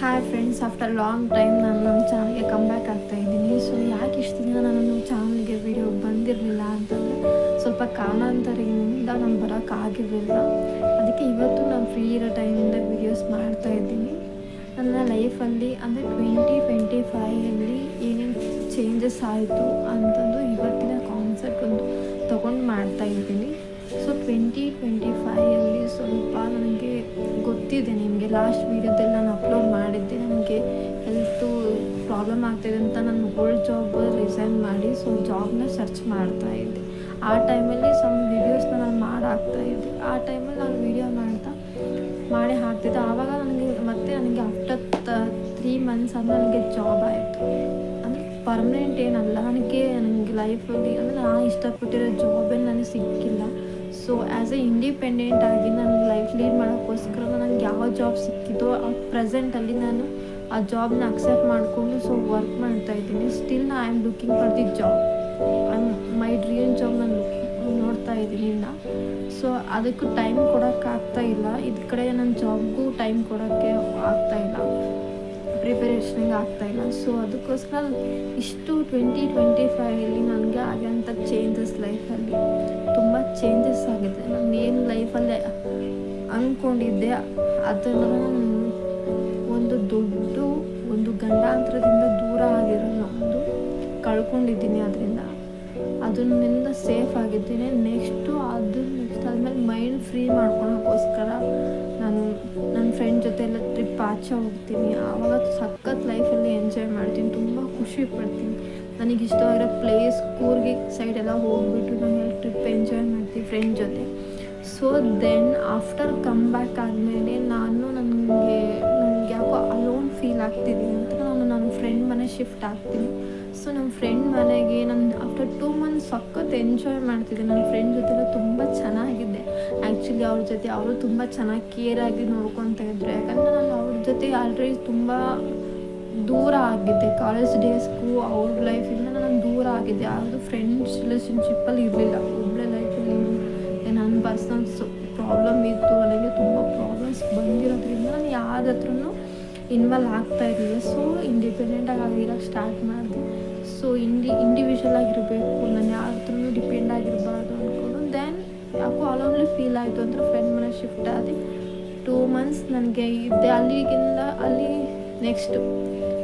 Hi friends after long time ನಾನು ನಮ್ಮ ಚಾನಲ್ಗೆ ಕಮ್ ಬ್ಯಾಕ್ ಆಗ್ತಾ ಇದ್ದೀನಿ. ಸೊ ಯಾಕೆ ಇಷ್ಟು ದಿನ ನಾನು ನಮ್ಮ ಚಾನಲ್ಗೆ ವಿಡಿಯೋ ಬಂದಿರಲಿಲ್ಲ ಅಂತಂದರೆ, ಸ್ವಲ್ಪ ಕಾರಣಾಂತರದಿಂದ ನಾನು ಬರೋಕ್ಕಾಗಿರಲಿಲ್ಲ ಅದಕ್ಕೆ ಇವತ್ತು ನಾನು ಫ್ರೀ ಇರೋ ಟೈಮಿಂದ ವಿಡಿಯೋಸ್ ಮಾಡ್ತಾ ಇದ್ದೀನಿ. ನನ್ನ ಲೈಫಲ್ಲಿ ಅಂದರೆ ಟ್ವೆಂಟಿ ಟ್ವೆಂಟಿ ಫೈಯಲ್ಲಿ ಏನೇನು ಚೇಂಜಸ್ ಆಯಿತು ಅಂತಂದು ಇವತ್ತಿನ ಕಾನ್ಸೆಪ್ಟ್ ಒಂದು ತೊಗೊಂಡು ಮಾಡ್ತಾ ಇದ್ದೀನಿ. ಸೊ ಟ್ವೆಂಟಿ ಟ್ವೆಂಟಿ ಫೈಯಲ್ಲಿ ಸ್ವಲ್ಪ ನನಗೆ ಗೊತ್ತಿದೆ ನಿಮಗೆ. ಲಾಸ್ಟ್ ವೀಡಿಯೋದಲ್ಲಿ ನಾನು ಅಪ್ಲೋಡ್ ಮಾಡಿದ್ದೆ. ನನಗೆ ಹೆಲ್ತು ಪ್ರಾಬ್ಲಮ್ ಆಗ್ತಿದೆ ಅಂತ ನಾನು ಓಲ್ಡ್ ಜಾಬ್ ರಿಸೈನ್ ಮಾಡಿ ಸೊ ಜಾಬ್ನ ಸರ್ಚ್ ಮಾಡ್ತಾ ಇದ್ದೆ. ಆ ಟೈಮಲ್ಲಿ ಸಮ್ ವೀಡಿಯೋಸ್ನ ನಾನು ಮಾಡಾಕ್ತಾ ಇದ್ದೆ. ಆ ಟೈಮಲ್ಲಿ ನಾನು ವೀಡಿಯೋ ಮಾಡ್ತಾ, ಮಾಡಿ ಹಾಕ್ತಿದ್ದೆ. ಆವಾಗ ನನಗೆ, ಮತ್ತೆ ನನಗೆ ಆಫ್ಟರ್ ತ್ರೀ ಮಂತ್ಸ್ ಅಂದರೆ ನನಗೆ ಜಾಬ್ ಆಯಿತು. ಅಂದರೆ ಪರ್ಮನೆಂಟ್ ಏನಲ್ಲ, ನನಗೆ ನನಗೆ ಲೈಫಲ್ಲಿ ಅಂದರೆ ನಾನು ಇಷ್ಟಪಟ್ಟಿರೋ ಜಾಬಲ್ಲಿ ನನಗೆ ಸಿಕ್ಕಿಲ್ಲ. ಸೊ ಆ್ಯಸ್ ಎ ಇಂಡಿಪೆಂಡೆಂಟ್ ಆಗಿ ನನ್ನ ಲೈಫ್ ಲೀಡ್ ಮಾಡೋಕ್ಕೋಸ್ಕರ ನನಗೆ ಯಾವ ಜಾಬ್ ಸಿಕ್ಕಿದೋ ಆ ಪ್ರೆಸೆಂಟಲ್ಲಿ ನಾನು ಆ ಜಾಬ್ನ ಅಕ್ಸೆಪ್ಟ್ ಮಾಡಿಕೊಂಡು ಸೊ ವರ್ಕ್ ಮಾಡ್ತಾ ಇದ್ದೀನಿ. Still I am looking for the job I my dream job ನಾನು ನೋಡ್ತಾ ಇದ್ದೀನಿ ಇನ್ನ. ಸೊ ಅದಕ್ಕೂ ಟೈಮ್ ಕೊಡೋಕ್ಕಾಗ್ತಾ ಇಲ್ಲ. ಇದ್ರ ಕಡೆ ನನ್ನ ಜಾಬ್ಗೂ ಟೈಮ್ ಕೊಡೋಕ್ಕೆ ಆಗ್ತಾ ಇಲ್ಲ. ಪ್ರಿಪರೇಷನ್ಗೆ ಆಗ್ತಾ ಇಲ್ಲ. ಸೊ ಅದಕ್ಕೋಸ್ಕರ ಇಷ್ಟು ಟ್ವೆಂಟಿ ಟ್ವೆಂಟಿ ಫೈವಲ್ಲಿ ನನಗೆ ಆಗೋಂಥ ಚೇಂಜಸ್ ಲೈಫಲ್ಲಿ ತುಂಬ ಚೇಂಜಸ್ ಆಗಿದೆ. ನಾನು ಏನು ಲೈಫಲ್ಲೇ ಅಂದ್ಕೊಂಡಿದ್ದೆ ಅದನ್ನು ಒಂದು ದೊಡ್ಡ ಒಂದು ಗಂಡಾಂತರದಿಂದ ದೂರ ಆಗಿರೋ ಒಂದು ಕಳ್ಕೊಂಡಿದ್ದೀನಿ ಅದರಿಂದ. ಅದನ್ನಿಂದ ಸೇಫ್ ಆಗಿದ್ದೀನಿ. ನೆಕ್ಸ್ಟು ಅದು ನೆಕ್ಸ್ಟ್ ಆದಮೇಲೆ ಮೈಂಡ್ ಫ್ರೀ ಮಾಡ್ಕೊಳೋಕ್ಕೋಸ್ಕರ ನಾನು ನನ್ನ ಫ್ರೆಂಡ್ ಜೊತೆ ಎಲ್ಲ ಟ್ರಿಪ್ ಆಚೆ ಹೋಗ್ತೀನಿ. ಆವಾಗ ಸಖತ್ ಲೈಫಲ್ಲಿ ಎಂಜಾಯ್ ಮಾಡ್ತೀನಿ. ತುಂಬ ಖುಷಿ ಪಡ್ತೀನಿ. ನನಗೆ ಇಷ್ಟ ಇಷ್ಟವಾಗಿರೋ ಪ್ಲೇಸ್ ಕೂರ್ಗಿ ಸೈಡೆಲ್ಲ ಹೋಗ್ಬಿಟ್ಟು ನಾನು ಟ್ರಿಪ್ ಎಂಜಾಯ್ ಮಾಡ್ತೀನಿ ಫ್ರೆಂಡ್ ಜೊತೆ. So then after come back ಆದಮೇಲೆ ನಾನು ನನಗೆ ನನಗೆ ಯಾಕೋ ಅಲೋನ್ ಫೀಲ್ ಆಗ್ತಿದ್ದೀನಿ ಅಂತ ನಾನು ನನ್ನ ಫ್ರೆಂಡ್ ಮನೆ ಶಿಫ್ಟ್ ಆಗ್ತೀನಿ. ಸೊ ನಮ್ಮ ಫ್ರೆಂಡ್ ಮನೆಗೆ ನಾನು ಆಫ್ಟರ್ ಟೂ ಮಂತ್ಸ್ ಸಖತ್ ಎಂಜಾಯ್ ಮಾಡ್ತಿದ್ದೆ. ನನ್ನ ಫ್ರೆಂಡ್ ಜೊತೆಲ್ಲ ತುಂಬ ಚೆನ್ನಾಗಿದ್ದೆ ಆ್ಯಕ್ಚುಲಿ ಅವ್ರ ಜೊತೆ, ಅವರು ತುಂಬ ಚೆನ್ನಾಗಿ ಕೇರ್ ಆಗಿ ನೋಡ್ಕೊತಾ ಇದ್ರು. ಯಾಕಂದರೆ ನಾನು ಅವ್ರ ಜೊತೆ ಆಲ್ರೆಡಿ ತುಂಬ ದೂರ ಆಗಿದ್ದೆ. ಕಾಲೇಜ್ ಡೇಸ್ಗೂ ಅವ್ರ ಲೈಫಿಂದ ನಾನು ದೂರ ಆಗಿದ್ದೆ. ಯಾವುದು ಫ್ರೆಂಡ್ಸ್ ರಿಲೇಷನ್ಶಿಪ್ಪಲ್ಲಿ ಇರಲಿಲ್ಲ. ಒಬ್ಬಳೆ ಲೈಫಲ್ಲಿ ನನ್ನ ಪರ್ಸನ್ಸ್ ಪ್ರಾಬ್ಲಮ್ ಇತ್ತು. ನನಗೆ ತುಂಬ ಪ್ರಾಬ್ಲಮ್ಸ್ ಬಂದಿರೋದ್ರಿಂದ ನಾನು ಯಾರ ಹತ್ರನೂ ಇನ್ವಾಲ್ವ್ ಆಗ್ತಾ ಇರಲಿಲ್ಲ. ಸೊ ಇಂಡಿಪೆಂಡೆಂಟಾಗಿ ಆಗಿರೋಕ್ಕೆ ಸ್ಟಾರ್ಟ್ ಮಾಡಿದೆ. ಸೊ ಇಂಡಿ ಇಂಡಿವಿಜುವಲ್ ಆಗಿರಬೇಕು. ನಾನು ಯಾರ ಹತ್ರನೂ ಡಿಪೆಂಡ್ ಆಗಿರಬಾರ್ದು ಅಂದ್ಕೊಂಡು ದೆನ್ ಯಾಕೋ ಅಲೋನ್ಲಿ ಫೀಲ್ ಆಯಿತು ಅಂತ ಫ್ರೆಂಡ್ ಮನೆ ಶಿಫ್ಟ್ ಆದಿ. ಟೂ ಮಂತ್ಸ್ ನನಗೆ ಇದ್ದೆ. ಅಲ್ಲಿಗೆಲ್ಲ ಅಲ್ಲಿ ನೆಕ್ಸ್ಟ್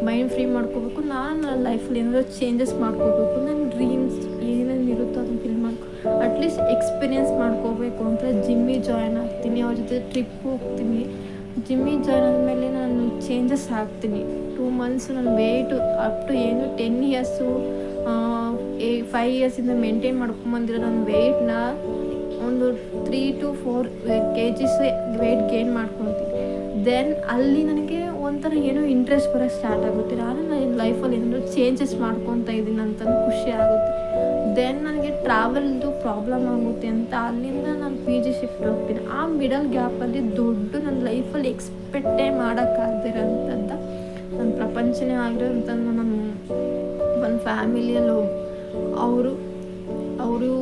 ಮೈಂಡ್ ಫ್ರೀ ಮಾಡ್ಕೋಬೇಕು. ನಾನು ನನ್ನ ಲೈಫಲ್ಲಿ ಏನಾದರೂ ಚೇಂಜಸ್ ಮಾಡ್ಕೋಬೇಕು. ನನ್ನ ಡ್ರೀಮ್ಸ್ ಏನೇನು ಇರುತ್ತೋ ಅದನ್ನು ಫಿಲ್ ಮಾಡ್ಕೊ ಅಟ್ಲೀಸ್ಟ್ ಎಕ್ಸ್ಪೀರಿಯೆನ್ಸ್ ಮಾಡ್ಕೋಬೇಕು ಅಂತ ಜಿಮ್ಮಿಗೆ ಜಾಯ್ನ್ ಆಗ್ತೀನಿ. ಅವ್ರ ಜೊತೆ ಟ್ರಿಪ್ ಹೋಗ್ತೀನಿ. ಜಿಮ್ಮಿಗೆ ಜಾಯ್ನ್ ಆದಮೇಲೆ ನಾನು ಚೇಂಜಸ್ ಆಗ್ತೀನಿ. ಟೂ ಮಂತ್ಸ್ ನನ್ನ ವೆಯ್ಟು ಅಪ್ ಟು ಏನು? ಟೆನ್ ಇಯರ್ಸು ಏ ಫೈವ್ ಇಯರ್ಸಿಂದ ಮೇಂಟೈನ್ ಮಾಡ್ಕೊಂಬಂದಿರೋ ನನ್ನ ವೆಯ್ಟ್ನ ಒಂದು three to four kgs weight gain ಮಾಡ್ಕೊತೀನಿ. ದೆನ್ ಅಲ್ಲಿ ನನಗೆ ಒಂಥರ ಏನೋ ಇಂಟ್ರೆಸ್ಟ್ ಬರೋಕ್ಕೆ ಸ್ಟಾರ್ಟ್ ಆಗುತ್ತೆ. ನಾನು ನನ್ನ ಲೈಫಲ್ಲಿ ಏನಾದರೂ ಚೇಂಜಸ್ ಮಾಡ್ಕೊತಾ ಇದ್ದೀನಿ ಅಂತ ಖುಷಿ ಆಗುತ್ತೆ. ದೆನ್ ನನಗೆ ಟ್ರಾವೆಲ್ದು ಪ್ರಾಬ್ಲಮ್ ಆಗುತ್ತೆ ಅಂತ ಅಲ್ಲಿಂದ ನಾನು ಪಿ ಜಿ ಶಿಫ್ಟ್ ಹೋಗ್ತೀನಿ. ಆ ಮಿಡಲ್ ಗ್ಯಾಪಲ್ಲಿ ದೊಡ್ಡ ನನ್ನ ಲೈಫಲ್ಲಿ ಎಕ್ಸ್ಪೆಕ್ಟೇ ಮಾಡೋಕ್ಕಾಗ್ದಿರೋಂಥದ್ದು ನನ್ನ ಪ್ರಪಂಚನೇ ಆಗಿರೋಂಥ ನನ್ನ ಒಂದು ಫ್ಯಾಮಿಲಿಯಲ್ಲೂ ಅವರು ಅವರು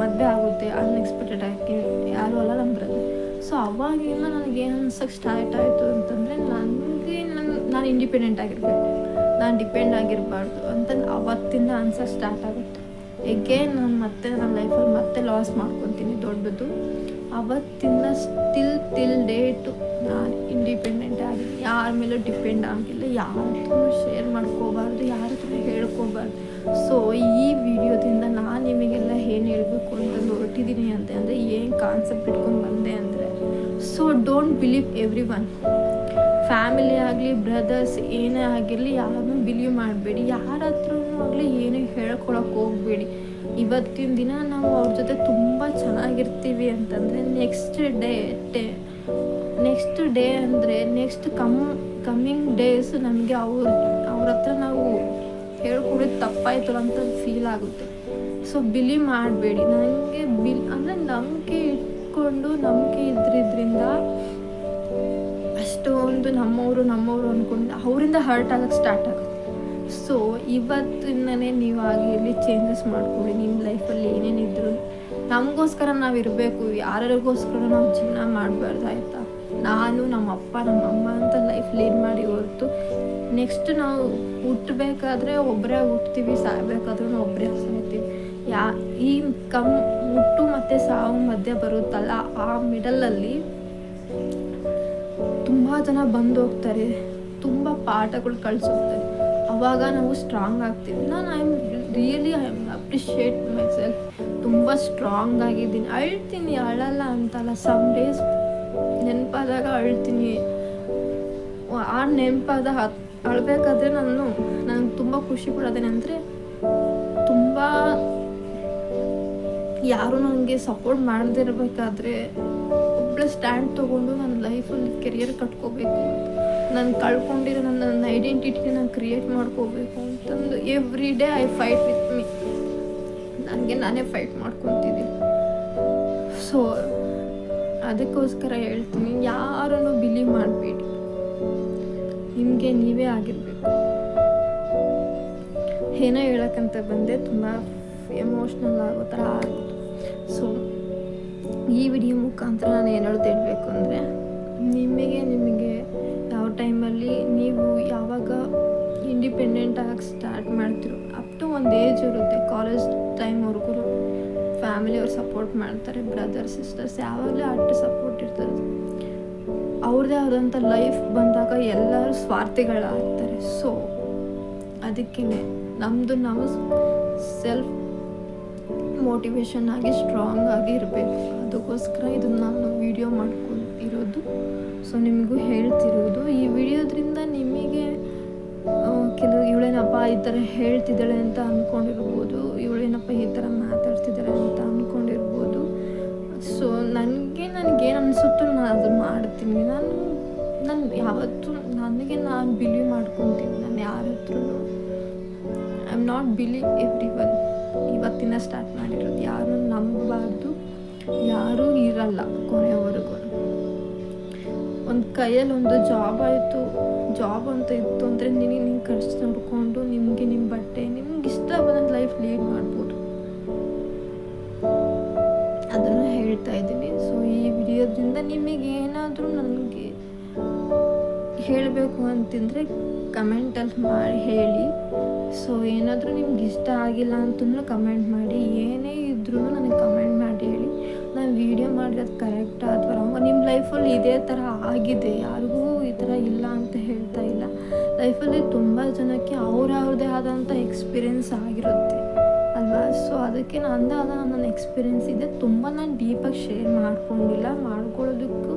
ಮದುವೆ ಆಗುತ್ತೆ ಅನ್ಎಕ್ಸ್ಪೆಕ್ಟೆಡ್ ಆಗಿ. ಯಾರು ಅಲ್ಲ ನಮ್ಮ ಬ್ರದರ್ ಸೊ ಅವಾಗಿಂದ ನನಗೆ ಏನು ಅನ್ಸಕ್ಕೆ ಸ್ಟಾರ್ಟ್ ಆಯಿತು ಅಂತಂದರೆ ನನಗೆ ನನ್ನ ನಾನು ಇಂಡಿಪೆಂಡೆಂಟ್ ಆಗಿರಬೇಕು. ನಾನು ಡಿಪೆಂಡ್ ಆಗಿರಬಾರ್ದು ಅಂತ ಅವತ್ತಿಂದ ಅನ್ಸಕ್ಕೆ ಸ್ಟಾರ್ಟ್ ಆಗುತ್ತೆ. ಎಗೇನ್ ನಾನು ಮತ್ತೆ ನನ್ನ ಲೈಫಲ್ಲಿ ಮತ್ತೆ ಲಾಸ್ ಮಾಡ್ಕೊತೀನಿ ದೊಡ್ಡದು. ಅವತ್ತಿಂದ ಸ್ಟಿಲ್ ಟಿಲ್ ಡೇಟು ನಾನು ಇಂಡಿಪೆಂಡೆಂಟ್ ಆಗಿ, ಯಾರ ಮೇಲೂ ಡಿಪೆಂಡ್ ಆಗಿಲ್ಲ ಯಾರ ಶೇರ್ ಮಾಡ್ಕೋಬಾರ್ದು, ಯಾರ ಹತ್ರ ಹೇಳ್ಕೋಬಾರ್ದು. ಸೊ ಈ ವಿಡಿಯೋದಿಂದ ನಾನು ನಿಮಗೆಲ್ಲ ಏನು ಹೇಳಬೇಕು ಅಂತ ಹೊರಟಿದ್ದೀನಿ ಅಂತ ಅಂದರೆ ಏನು ಕಾನ್ಸೆಪ್ಟ್ ಇಟ್ಕೊಂಡು ಬಂದೆ ಅಂದರೆ so don't believe every one family ಆಗಲಿ ಬ್ರದರ್ಸ್ ಏನೇ ಆಗಿರಲಿ ಯಾರನ್ನೂ ಬಿಲೀವ್ ಮಾಡಬೇಡಿ. ಯಾರ ಹತ್ರನೂ ಆಗಲಿ ಏನೇ ಹೇಳ್ಕೊಳಕ್ಕೆ ಹೋಗಬೇಡಿ. ಇವತ್ತಿನ ದಿನ ನಾವು ಅವ್ರ ಜೊತೆ ತುಂಬ ಚೆನ್ನಾಗಿರ್ತೀವಿ ಅಂತಂದರೆ next day day next day ಅಂದರೆ ನೆಕ್ಸ್ಟ್ ಕಮ್ ಕಮ್ಮಿಂಗ್ ಡೇಸ್ ನಮಗೆ ಅವ್ರ ಅವ್ರ ಹತ್ರ ನಾವು ತಪ್ಪಾಯ್ತು ಅಂತ ಫೀಲ್ ಆಗುತ್ತೆ. ಸೊ ಬಿಲಿ ಮಾಡಬೇಡಿ. ನನಗೆ ಬಿಲ್ ಅಂದರೆ ನಂಬಿಕೆ ಇಟ್ಕೊಂಡು ನಂಬಿಕೆ ಇದ್ರಿದ್ರಿಂದ ಅಷ್ಟೊಂದು ನಮ್ಮವರು ನಮ್ಮವರು ಅಂದ್ಕೊಂಡು ಅವರಿಂದ ಹರ್ಟ್ ಆಗೋಕ್ಕೆ ಸ್ಟಾರ್ಟ್ ಆಗುತ್ತೆ. ಸೊ ಇವತ್ತಿಂದನೇ ನೀವು ಆಗಿರಲಿ ಚೇಂಜಸ್ ಮಾಡ್ಕೊಳ್ಳಿ. ನಿಮ್ಮ ಲೈಫಲ್ಲಿ ಏನೇನಿದ್ರು ನಮಗೋಸ್ಕರ ನಾವು ಇರಬೇಕು. ಯಾರ್ಯಾರಿಗೋಸ್ಕರ ನಾವು ಜೀವನ ಮಾಡಬಾರ್ದು ಆಯಿತಾ? ನಾನು ನಮ್ಮ ಅಪ್ಪ ನಮ್ಮ ಅಮ್ಮ ಅಂತ ಲೈಫ್ ಲೀಡ್ ಮಾಡಿ ಹೊರತು ನೆಕ್ಸ್ಟ್ ನಾವು ಹುಟ್ಟಬೇಕಾದ್ರೆ ಒಬ್ಬರೇ ಹುಟ್ತೀವಿ ಸಾಯ್ಬೇಕಾದ್ರೂ ಒಬ್ಬರೇ ಸಾಯ್ತೀವಿ. ಯಾ, ಈ ಕಮ್ ಹುಟ್ಟು ಮತ್ತು ಸಾವು ಮಧ್ಯೆ ಬರುತ್ತಲ್ಲ, ಆ ಮಿಡಲಲ್ಲಿ ತುಂಬ ಜನ ಬಂದು ಹೋಗ್ತಾರೆ. ತುಂಬ ಪಾಠಗಳು ಕಳಿಸೋಗ್ತಾರೆ ಅವಾಗ ನಾವು ಸ್ಟ್ರಾಂಗ್ ಆಗ್ತೀವಿ. ನಾನು I am really I am appreciate myself ತುಂಬ ಸ್ಟ್ರಾಂಗ್ ಆಗಿದ್ದೀನಿ. ಅಳ್ತೀನಿ, ಅಳಲ್ಲ ಅಂತಲ್ಲ ಸಮ್ ಡೇಸ್ ನೆನಪಾದಾಗ ಅಳ್ತೀನಿ. ಆ ನೆನಪಾದ ಹತ್ ಅಳ್ಬೇಕಾದ್ರೆ ನಾನು ನನಗೆ ತುಂಬ ಖುಷಿ ಪಡೋದೇನೆಂದರೆ ತುಂಬ ಯಾರು ನನಗೆ ಸಪೋರ್ಟ್ ಮಾಡದೇ ಇರಬೇಕಾದ್ರೆ ಒಬ್ಬಳೆ ಸ್ಟ್ಯಾಂಡ್ ತೊಗೊಂಡು ನನ್ನ ಲೈಫಲ್ಲಿ ಕೆರಿಯರ್ ಕಟ್ಕೋಬೇಕು. ನಾನು ಕಳ್ಕೊಂಡಿರೋ ನನ್ನ ನನ್ನ ಐಡೆಂಟಿಟಿ ನಾನು ಕ್ರಿಯೇಟ್ ಮಾಡ್ಕೋಬೇಕು ಅಂತಂದು every day I fight with me ನನಗೆ ನಾನೇ ಫೈಟ್ ಮಾಡ್ಕೊತಿದ್ದೀನಿ. ಸೊ ಅದಕ್ಕೋಸ್ಕರ ಹೇಳ್ತೀನಿ, ಯಾರನ್ನು ಬಿಲೀವ್ ಮಾಡಬೇಡಿ. ನಿಮಗೆ ನೀವೇ ಆಗಿರಬೇಕು. ಏನೋ ಹೇಳೋಕ್ಕಂತ ಬಂದೆ, ತುಂಬ ಎಮೋಷ್ನಲ್ ಆಗೋ ಥರ ಆಗುತ್ತೆ ಸೊ ಈ ವಿಡಿಯೋ ಮುಖಾಂತರ ನಾನು ಏನು ಹೇಳಬೇಕು ಅಂದರೆ, ನಿಮಗೆ ನಿಮಗೆ ಯಾವ ಟೈಮಲ್ಲಿ ನೀವು ಯಾವಾಗ ಇಂಡಿಪೆಂಡೆಂಟ್ ಆಗಿ ಸ್ಟಾರ್ಟ್ ಮಾಡ್ತಿರೋ ಅಪ್ ಟು ಒಂದು ಏಜ್ ಇರುತ್ತೆ ಕಾಲೇಜ್ ಟೈಮ್ವರೆಗೂ ಫ್ಯಾಮಿಲಿಯವ್ರು ಸಪೋರ್ಟ್ ಮಾಡ್ತಾರೆ ಬ್ರದರ್ ಸಿಸ್ಟರ್ಸ್ ಯಾವಾಗಲೂ ಅಷ್ಟು ಸಪೋರ್ಟ್ ಇರ್ತದೆ. ಅವ್ರದ್ದೇ ಆದಂಥ ಲೈಫ್ ಬಂದಾಗ ಎಲ್ಲರೂ ಸ್ವಾರ್ಥಿಗಳಾಗ್ತಾರೆ. ಸೊ ಅದಕ್ಕೇ ನಮ್ಮದು ನಾವು ಸೆಲ್ಫ್ ಮೋಟಿವೇಶನ್ ಆಗಿ ಸ್ಟ್ರಾಂಗ್ ಆಗಿ ಇರಬೇಕು. ಅದಕ್ಕೋಸ್ಕರ ಇದನ್ನು ನಾನು ವಿಡಿಯೋ ಮಾಡ್ಕೊಂಡಿರೋದು. ಸೊ ನಿಮಗೂ ಹೇಳ್ತಿರೋದು. ಈ ವಿಡಿಯೋದ್ರಿಂದ ನಿಮಗೆ ಕೆಲವು ಇವಳೇನಪ್ಪ ಈ ಥರ ಹೇಳ್ತಿದ್ದಾಳೆ ಅಂತ ಅಂದ್ಕೊಂಡಿರ್ಬೋದು ಇವಳೇನಪ್ಪ ಈ ಥರ ಮಾತಾಡ್ತಿದ್ದಾಳೆ ಯಾವತ್ತೂ ನನಗೆ ನಾನು ಬಿಲೀವ್ ಮಾಡ್ಕೊತೀನಿ. ನಾನು ಯಾರ ಹತ್ರನೂ I am not believe every one ಇವತ್ತಿನ ಸ್ಟಾರ್ಟ್ ಮಾಡಿರೋದು ಯಾರು ನಂಬಬಾರ್ದು, ಯಾರೂ ಇರಲ್ಲ ಕೊನೆಯವರೆಗೂ ಒಂದು ಕೈಯಲ್ಲಿ ಒಂದು ಜಾಬ್ ಆಯಿತು ಜಾಬ್ ಅಂತ ಇತ್ತು ಅಂದರೆ ನಿನಗೆ ನಿಂಗೆ ಖರ್ಚು ನೋಡಿಕೊಂಡು ನಿಮಗೆ ನಿಮ್ಮ ಬಟ್ಟೆ, ನಿಮ್ಗೆ ಇಷ್ಟ ಬಂದ ಲೈಫ್ ಲೀಡ್ ಮಾಡ್ಬೋದು. ಅದನ್ನು ಹೇಳ್ತಾ ಇದ್ದೀನಿ. ಸೊ ಈ ವಿಡಿಯೋದ್ರಿಂದ ನಿಮಗೆ ಏನಾದರೂ ನನಗೆ ಹೇಳಬೇಕು ಅಂತಂದರೆ ಕಮೆಂಟಲ್ಲಿ ಮಾಡಿ ಹೇಳಿ. ಸೊ ಏನಾದರೂ ನಿಮ್ಗೆ ಇಷ್ಟ ಆಗಿಲ್ಲ ಅಂತಂದ್ರೆ ಕಮೆಂಟ್ ಮಾಡಿ. ಏನೇ ಇದ್ರೂ ನನಗೆ ಕಮೆಂಟ್ ಮಾಡಿ ಹೇಳಿ. ನಾನು ವೀಡಿಯೋ ಮಾಡಿರೋದು ಕರೆಕ್ಟ್ ಅಥವಾ ನಿಮ್ಮ ಲೈಫಲ್ಲಿ ಇದೇ ಥರ ಆಗಿದೆ. ಯಾರಿಗೂ ಈ ಥರ ಇಲ್ಲ ಅಂತ ಹೇಳ್ತಾ ಇಲ್ಲ. ಲೈಫಲ್ಲಿ ತುಂಬ ಜನಕ್ಕೆ ಅವ್ರವ್ರದ್ದೇ ಆದಂಥ ಎಕ್ಸ್ಪೀರಿಯೆನ್ಸ್ ಆಗಿರುತ್ತೆ. ಅಲ್ವಾ? ಸೊ ಅದಕ್ಕೆ ನಂದೇ ಆದ ನನ್ನ ಎಕ್ಸ್ಪೀರಿಯೆನ್ಸ್ ಇದೆ. ತುಂಬ ನಾನು ಡೀಪಾಗಿ ಶೇರ್ ಮಾಡ್ಕೊಂಡಿಲ್ಲ. ಮಾಡ್ಕೊಳ್ಳೋದಕ್ಕೂ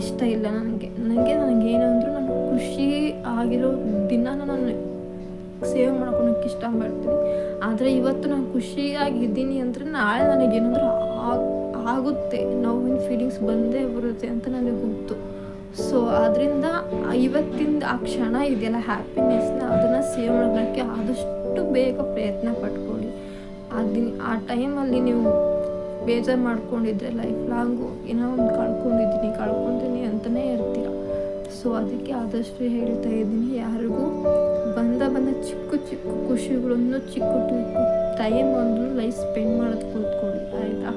ಇಷ್ಟ ಇಲ್ಲ ನನಗೆ. ನನಗೆ ನನಗೇನಂದ್ರೂ ನಾನು ಖುಷಿ ಆಗಿರೋ ದಿನ ನಾನು ಸೇವ್ ಮಾಡ್ಕೊಳಕ್ಕೆ ಇಷ್ಟಪಡ್ತೀನಿ. ಆದರೆ ಇವತ್ತು ನಾನು ಖುಷಿಯಾಗಿದ್ದೀನಿ ಅಂದರೆ ನಾಳೆ ನನಗೇನಂದ್ರೆ ಆಗುತ್ತೆ. ನೋವಿನ ಫೀಲಿಂಗ್ಸ್ ಬಂದೇ ಬರುತ್ತೆ ಅಂತ ನನಗೆ ಗೊತ್ತು. ಸೊ ಅದರಿಂದ ಇವತ್ತಿಂದ ಆ ಕ್ಷಣ ಇದೆಯಲ್ಲ ಹ್ಯಾಪಿನೆಸ್ನ ಅದನ್ನು ಸೇವ್ ಮಾಡೋಕ್ಕೆ ಆದಷ್ಟು ಬೇಗ ಪ್ರಯತ್ನ ಪಟ್ಕೊಳ್ಳಿ. ಆ ದಿನ, ಆ ಟೈಮಲ್ಲಿ ನೀವು ಬೇಜಾರು ಮಾಡ್ಕೊಂಡಿದ್ರೆ ಲೈಫ್ ಲಾಂಗು ಏನೋ ಒಂದು ಕಳ್ಕೊಂಡಿದ್ದೀನಿ, ಕಳ್ಕೊತೀನಿ ಅಂತಲೇ ಇರ್ತೀರ? ಸೊ ಅದಕ್ಕೆ ಆದಷ್ಟು ಹೇಳ್ತಾ ಇದ್ದೀನಿ ಯಾರಿಗೂ. ಬಂದ ಬಂದ ಚಿಕ್ಕ ಚಿಕ್ಕ ಖುಷಿಗಳನ್ನು, ಚಿಕ್ಕ ಟೈಮ್ ಒಂದು ಲೈಫ್ ಸ್ಪೆಂಡ್ ಮಾಡೋದು ಕೂತ್ಕೊಳ್ಳಿ, ಆಯಿತಾ?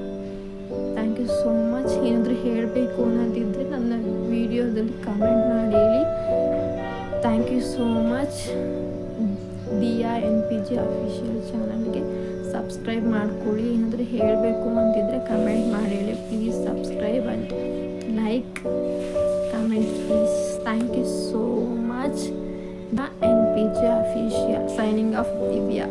ಥ್ಯಾಂಕ್ ಯು ಸೋ ಮಚ್ ಏನಾದರೂ ಹೇಳಬೇಕು ಅನ್ನೋದಿದ್ದರೆ ನನ್ನ ವಿಡಿಯೋದಲ್ಲಿ ಕಮೆಂಟ್ ಮಾಡಿ ಹೇಳಿ. ಥ್ಯಾಂಕ್ ಯು ಸೋ ಮಚ್ ದಿಯಾ ಎನ್ ಪಿ ಜಿ ಅಫಿಷಿಯಲ್ ಚಾನಲ್ಗೆ ಸಬ್ಸ್ಕ್ರೈಬ್ ಮಾಡ್ಕೊಳ್ಳಿ. ಏನಾದರೂ ಹೇಳಬೇಕು ಅಂತಿದ್ರೆ ಕಮೆಂಟ್ ಮಾಡಿ ಹೇಳಿ. Please subscribe and like comment please thank you so much the N P G official signing off Divya